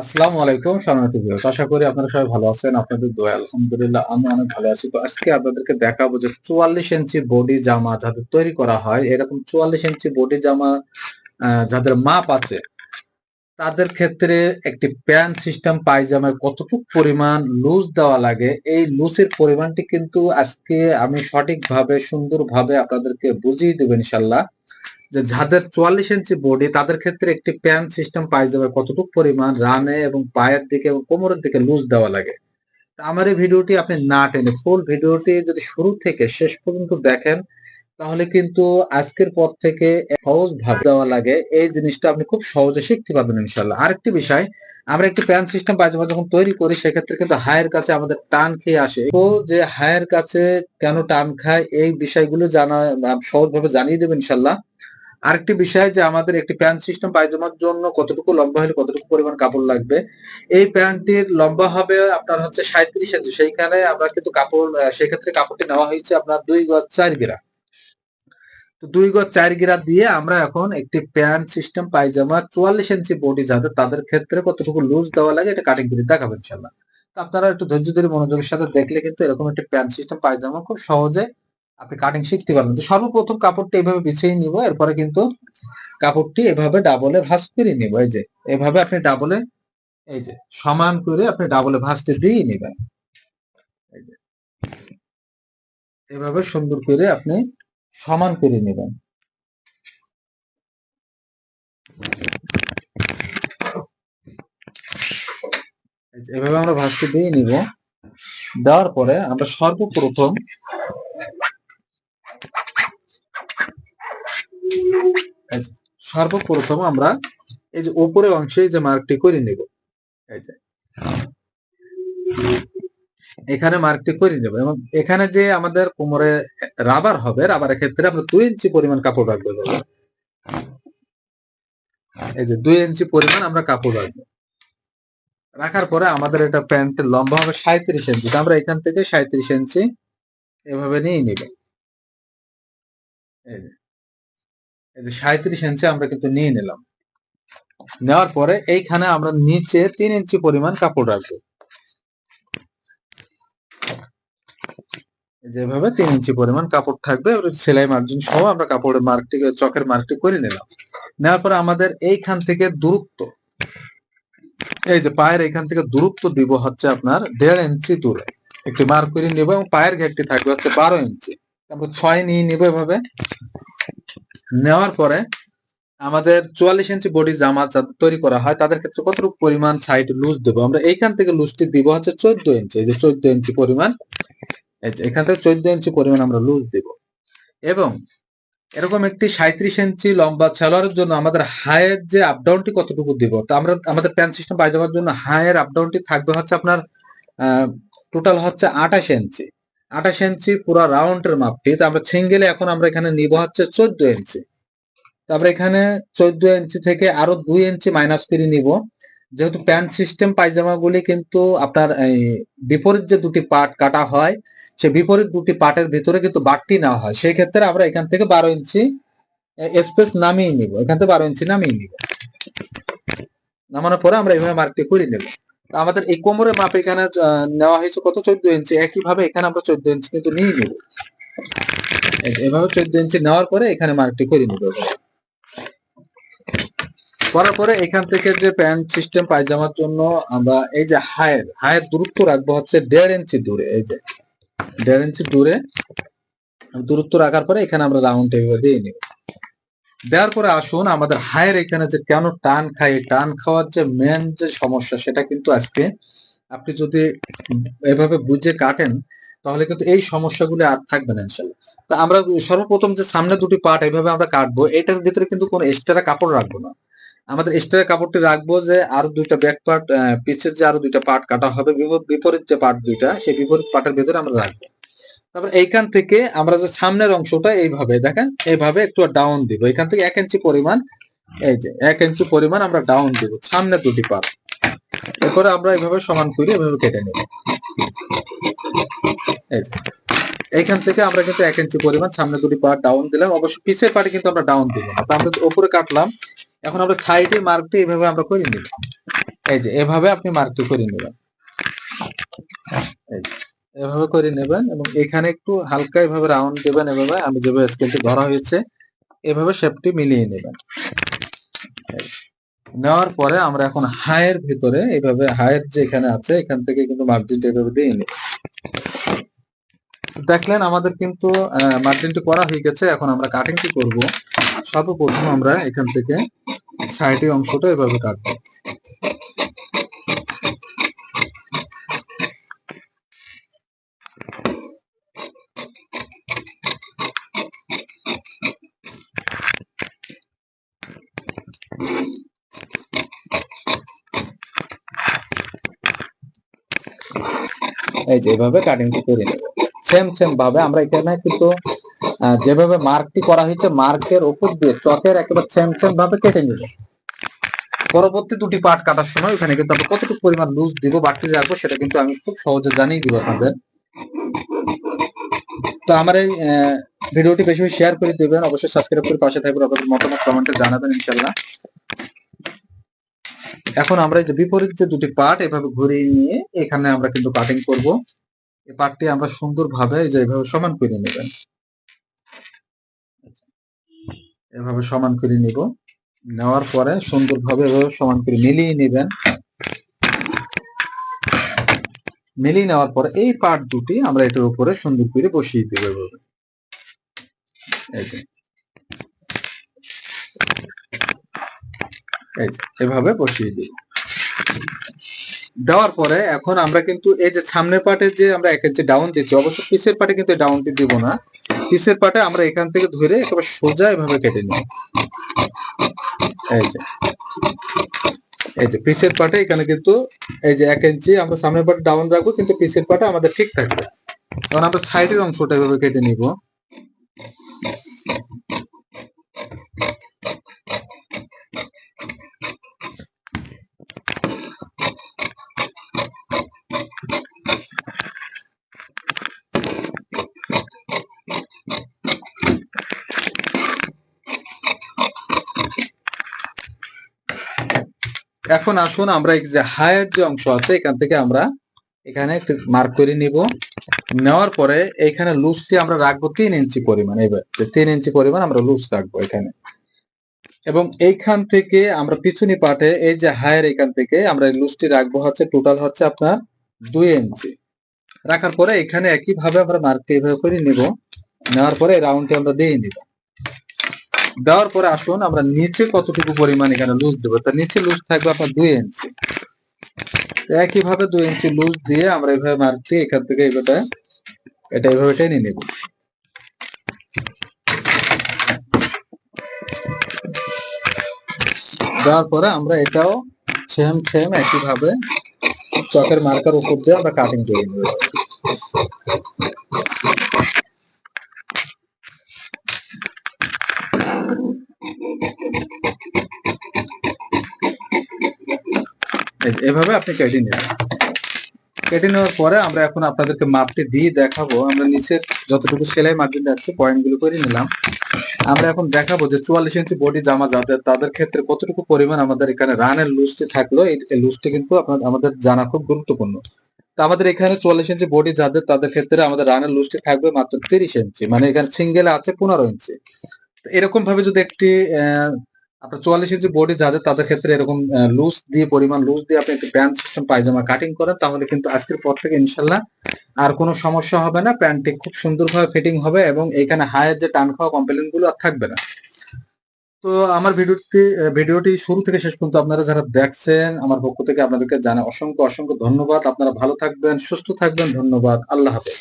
আসসালামু আলাইকুম সম্মানিত আশা করি আপনারা সবাই ভালো আছেন, আপনাদের দোয়া আলহামদুলিল্লাহ আমি অনেক ভালো আছি। তো আজকে আপনাদেরকে দেখাবো যে চুয়াল্লিশ ইঞ্চি বডি জামা যাদের তৈরি করা হয়, এরকম চুয়াল্লিশ ইঞ্চি বডি জামা যাদের মাপ আছে, তাদের ক্ষেত্রে একটি প্যান্ট সিস্টেম পায়জামায় কতটুকু পরিমাণ লুজ দেওয়া লাগে, এই লুজের পরিমাণটি কিন্তু আজকে আমি সঠিকভাবে, সুন্দরভাবে আপনাদেরকে বুঝিয়ে দেবো ইনশাল্লাহ। যে যাদের চুয়াল্লিশ ইঞ্চি বডি তাদের ক্ষেত্রে একটি প্যান্ট সিস্টেম পাই যাবে কতটুকু পরিমাণ রানে এবং পায়ের দিকে এবং কোমরের দিকে লুজ দেওয়া লাগে। আমার এই ভিডিওটি আপনি না টেনে ফুল ভিডিওটি যদি শুরু থেকে শেষ পর্যন্ত দেখেন, তাহলে কিন্তু আজকের পর থেকে সহজ ভাবে দেওয়া লাগে। এই জিনিসটা আপনি খুব সহজে শিখতে পারবেন ইনশাল্লাহ আরেকটি বিষয়, আমরা একটি প্যান্ট সিস্টেম পায়জামা যখন তৈরি করি, সেক্ষেত্রে কিন্তু হায়ের কাছে আমাদের টান খেয়ে আসে। তো যে হায়ের কাছে কেন টান খায়, এই বিষয়গুলো জানা, সহজভাবে জানিয়ে দেবেন ইনশাল্লাহ আরেকটি বিষয় যে আমাদের একটি প্যান্ট সিস্টেম পায়জামার জন্য কতটুকু লম্বা হলে কতটুকু পরিমাণ কাপড় লাগবে? এই প্যান্টটির লম্বা হবে আপনার হচ্ছে সাঁত্রিশ ইঞ্চি। সেইখানে আমরা কিন্তু কাপড় সেক্ষেত্রে কাপড়টি নেওয়া হয়েছে আপনার দুই গজ চার গিরা। তো দুই গজ চার গিরা দিয়ে আমরা এখন একটি প্যান্ট সিস্টেম পায়জামা চুয়াল্লিশ ইঞ্চি বডি যাদের তাদের ক্ষেত্রে কতটুকু লুজ দেওয়া লাগে এটা কাটিং করে দেখাবেন ইনশাল্লাহ আপনারা একটু ধৈর্য ধরে মনোযোগের সাথে দেখলে কিন্তু এরকম একটি প্যান্ট সিস্টেম পায়জামা খুব সহজে আপনি কাটিং শিখতে পারবেন। তো সর্বপ্রথম কাপড়টা এভাবে বিছিয়ে নিব, এরপরে কিন্তু কাপড়টি এভাবে ডাবলে ভাঁজ করে নিব। এই যে, এভাবে আপনি ডাবলে এই যে, সমান করে আপনি ডাবলে ভাঁজটি দিয়ে নেবেন। এভাবে সুন্দর করে আপনি সমান করে নেবেন। এভাবে আমরা ভাঁজটি দিয়ে নিব। দেওয়ার পরে আমরা সর্বপ্রথম এই যে সর্বপ্রথম আমরা এই যে উপরের অংশে যে মার্কটি করে নিব। এই যে, এখানে মার্কটি করে নেব এবং এখানে যে আমাদের কোমরে রাবার হবে, রাবারের ক্ষেত্রে আমরা দুই ইঞ্চি পরিমাণ কাপড় রাখব এই যে, দুই ইঞ্চি পরিমাণ আমরা কাপড় রাখব। রাখার পরে আমাদের এটা প্যান্টের লম্বা হবে সাঁত্রিশ ইঞ্চি আমরা এখান থেকে সাঁত্রিশ ইঞ্চি এভাবে নিয়ে নিব। এই এই যে সাঁত্রিশ ইঞ্চি আমরা কিন্তু নিয়ে নিলাম। নেওয়ার পরে এইখানে আমরা নিচে তিন ইঞ্চি পরিমাণ কাপড় রাখব। এই যে এভাবে তিন ইঞ্চি পরিমাণ কাপড় থাকবে সেলাই মার্জিন সহ আমরা কাপড়ের মার্কটি, চকের মার্কটি করে নিলাম। নেওয়ার পরে আমাদের এইখান থেকে দূরত্ব, এই যে পায়ের এখান থেকে দূরত্ব দিব হচ্ছে আপনার দেড় ইঞ্চি দূরে। একটি মার্ক করে নিব এবং পায়ের ঘেরটি থাকবে হচ্ছে বারো ইঞ্চি। আমরা ছয় নিয়ে নিব এভাবে। নেওয়ার পরে আমাদের চুয়াল্লিশ ইঞ্চি বডি জামা তৈরি করা হয়, তাদের ক্ষেত্রে কতটুকু পরিমাণ সাইড লুজ দেবো? আমরা এইখান থেকে লুজটি দিব হচ্ছে চোদ্দ ইঞ্চি। এই যে চোদ্দ ইঞ্চি পরিমাণ এখান থেকে চোদ্দ ইঞ্চি পরিমাণ আমরা লুজ দিব। এবং এরকম একটি সাঁত্রিশ ইঞ্চি লম্বা সালোয়ারের জন্য আমাদের হায়ের যে আপডাউনটি কতটুকু দিব, তো আমরা, আমাদের প্যান্ট সিস্টেম পায়জামার জন্য হায়ের আপডাউনটি থাকবে হচ্ছে আপনার টোটাল হচ্ছে আঠাশ ইঞ্চি। আঠাশ ইঞ্চি পুরো রাউন্ডের মাপটি তো আমরা সিঙ্গেলে এখন আমরা এখানে নিব হচ্ছে চোদ্দ ইঞ্চি তারপরে এখানে চোদ্দ ইঞ্চি থেকে আরও দুই ইঞ্চি মাইনাস করে নিব। যেহেতু প্যান্ট সিস্টেম পায়জামা গুলি কিন্তু আপনার এই বিপরীত যে দুটি পার্ট কাটা হয় সে বিপরীত দুটি পার্টের ভিতরে কিন্তু বাড়তি নেওয়া হয়। সেই ক্ষেত্রে আমরা এখান থেকে বারো ইঞ্চি স্পেস নামিয়ে নিব। এখান থেকে বারো ইঞ্চি নামিয়ে নিব। নামানোর পরে আমরা এইভাবে মার্কটি করে নেব। আমাদের এই কোমরের মাপ এখানে নেওয়া হয়েছে কত? চোদ্দ ইঞ্চি একইভাবে এখানে আমরা চোদ্দ ইঞ্চি কিন্তু নিয়ে নেব। এভাবে চোদ্দ ইঞ্চি নেওয়ার পরে এখানে মার্কটি করে নিব। করার পরে এখান থেকে যে প্যান্ট সিস্টেম পায়জামার জন্য আমরা এই যে হায়ের হায়ের দূরত্ব রাখব হচ্ছে দেড় ইঞ্চি দূরে। এই যে দেড় ইঞ্চি দূরে দূরত্ব রাখার পরে এখানে আমরা রাউন্ড এভাবে দিয়ে নিব। দেওয়ার পরে আসুন, আমাদের হায়ের এখানে যে কেন টান খাই টান খাওয়ার যে মেন যে সমস্যা, সেটা কিন্তু আজকে আপনি যদি এভাবে বুঝে কাটেন, তাহলে কিন্তু এই সমস্যাগুলো আর থাকবে না ইনশাল্লাহ তো আমরা সর্বপ্রথম যে সামনে দুটি পার্ট এইভাবে আমরা কাটবো, এটার ভিতরে কিন্তু কোনো এক্সট্রা কাপড় রাখব না। আমাদের এক্সট্রা কাপড়টি রাখব যে আরও দুইটা ব্যাক পার্ট পিছের যে আরও দুইটা পার্ট কাটা হবে, বিপরীত যে পার্ট দুইটা, সেই বিপরীত পার্টের ভিতরে আমরা রাখব। তারপর এইখান থেকে আমরা যে সামনের অংশটা এইভাবে দেখেন এইভাবে একটু ডাউন দিব। এখান থেকে এক ইঞ্চি পরিমাণ এই যে এক ইঞ্চি পরিমাণ আমরা ডাউন দিব সামনে দুটি পার এরপরে আমরা এইভাবে সমান করে এভাবে কেটে নেব। এইখান থেকে আমরা কিন্তু এক ইঞ্চি পরিমাণ সামনে দুটি পার ডাউন দিলাম। অবশ্য পিছের পার্টে কিন্তু আমরা ডাউন দিব না। আমরা উপরে কাটলাম। এখন আমরা সাইডে মার্কটি এইভাবে আমরা করে নিব এই যে এভাবে আপনি মার্কটি করে নেবেন এই যে, এভাবে করে নেবেন এবং এখানে একটু হালকা এভাবে রাউন্ড দেবেন, এভাবে আমি যেভাবে স্কেলটি ধরা হয়েছে, এভাবে শেপটি মিলিয়ে নেবেন। নেওয়ার পরে আমরা এখন হায়ের ভিতরে এইভাবে হায়ের যে এখানে আছে, এখান থেকে কিন্তু মার্জিনটা এভাবে দিয়ে নিব দেখলেন আমাদের কিন্তু মার্জিনটি করা হয়ে গেছে, এখন আমরা কাটিংটি করব। সর্বপ্রথম আমরা এখান থেকে সাইডের অংশটা এভাবে কাটবো। এই যে এভাবে কাটিংটি করে সেম সেম ভাবে আমরা এখানে কিন্তু যেভাবে মার্কটি করা হয়েছে মার্কের উপর দিয়ে চকের একেবারে সেম সেম ভাবে কেটে নেব। পরবর্তী দুটি পার্ট কাটার সময় ওখানে কিন্তু আমরা কতটুকু পরিমাণ লুজ দিব, বাড়তি রাখব সেটা কিন্তু আমি খুব সহজে জানিয়ে দিব আপনাদের। তো আমার এই ভিডিওটি বেশি বেশি শেয়ার করে দিবেন। অবশ্যই সাবস্ক্রাইব করে পাশে থাকবেন। আপনাদের মতামত কমেন্টে জানাবেন ইনশাল্লাহ এখন আমরা এই যে বিপরীত যে দুটি পার্ট এভাবে ঘুরিয়ে নিয়ে এখানে আমরা কিন্তু কাটিং করব। এই পার্টটি আমরা সুন্দরভাবে যে এভাবে সমান করে নেবেন এভাবে সমান করে নিব। নেওয়ার পরে সুন্দরভাবে এভাবে সমান করে মিলিয়ে নেবেন। মিলিয়ে নেওয়ার পরে এই পার্ট দুটি আমরা এটার উপরে সুন্দর করে বসিয়ে দেবো। এই যে। এই যে, এভাবে বসিয়ে দিই। দেওয়ার পরে এখন আমরা কিন্তু এই যে সামনের পার্টে যে আমরা এক ইঞ্চি ডাউন দিচ্ছি, অবশ্য পিসের পার্টে কিন্তু ডাউনটি দিব না। পিসের পাটে আমরা এখান থেকে ধরে একেবারে সোজা এভাবে কেটে নিই। এই যে এই যে পিসের পার্টে এখানে কিন্তু এই যে এক ইঞ্চি আমরা সামনের পার্টে ডাউন রাখব, কিন্তু পিসের পার্টে আমাদের ঠিক থাকবে। তখন আমরা সাইডের অংশটা এভাবে কেটে নিব। এখন আসুন আমরা যে হায়ের যে অংশ আছে, এখান থেকে আমরা এখানে একটু মার্ক করে নিব। নেওয়ার পরে এইখানে লুজটি আমরা রাখব তিন ইঞ্চি পরিমাণ। এবার তিন ইঞ্চি পরিমাণ আমরা লুজ রাখব এখানে। এবং এইখান থেকে আমরা পিছনি পাটে এই যে হায়ের এখান থেকে আমরা লুজটি রাখব হচ্ছে টোটাল হচ্ছে আপনার দুই ইঞ্চি। রাখার পরে এখানে একইভাবে আমরা মার্কটি এভাবে করে নিব। নেওয়ার পরে রাউন্ডটি আমরা দিয়ে নিব। দেওয়ার পরে আসুন, আমরা নিচে কতটুকু পরিমাণ এখানে লুজ দেবো? তার নিচে লুজ থাকবে আপনার দুই ইঞ্চি একইভাবে দুই ইঞ্চি লুজ দিয়ে আমরা এইভাবে মার্কটি এখান থেকে এইভাবে, এটা এইভাবে টেনে নেব। দেওয়ার পরে আমরা এটাও সেম সেম একইভাবে চকের মার্কার উপর দিয়ে আমরা কাটিং করে নেব। এভাবে আপনি কেটে নেবেন কেটে নেওয়ার পরে আমরা এখন আপনাদেরকে মাপটি দিয়ে দেখাবো। আমরা নিচের যতটুকু সেলাই মার্জিন যাচ্ছে পয়েন্টগুলো করে নিলাম। আমরা এখন দেখাবো যে চুয়াল্লিশ ইঞ্চি বডি জামা যাদের, তাদের ক্ষেত্রে কতটুকু পরিমাণ আমাদের এখানে রানের লুজটি থাকল, এই লুজটি কিন্তু আপনার, আমাদের জানা খুব গুরুত্বপূর্ণ। তো আমাদের এখানে চুয়াল্লিশ ইঞ্চি বডি যাদের, তাদের ক্ষেত্রে আমাদের রানের লুজটি থাকবে মাত্র তিরিশ ইঞ্চি। মানে এখানে সিঙ্গেল আছে পনেরো ইঞ্চি। এরকম ভাবে যদি একটি আপনার চুয়াল্লিশ ইঞ্চি বডি যাদের, তাদের ক্ষেত্রে এরকম লুজ দিয়ে, পরিমাণ লুজ দিয়ে আপনি একটু প্যান্ট সিস্টেম পায়জামা কাটিং করেন, তাহলে কিন্তু আজকের পর থেকে ইনশাল্লাহ আর কোনো সমস্যা হবে না। প্যান্টটি খুব সুন্দরভাবে ফিটিং হবে এবং এখানে হায়ের যে টান খাওয়া কমপ্লেনগুলো আর থাকবে না। তো আমার ভিডিওটি ভিডিওটি শুরু থেকে শেষ পর্যন্ত আপনারা যারা দেখছেন, আমার পক্ষ থেকে আপনাদেরকে জানা অসংখ্য অসংখ্য ধন্যবাদ। আপনারা ভালো থাকবেন, সুস্থ থাকবেন। ধন্যবাদ। আল্লাহ হাফেজ।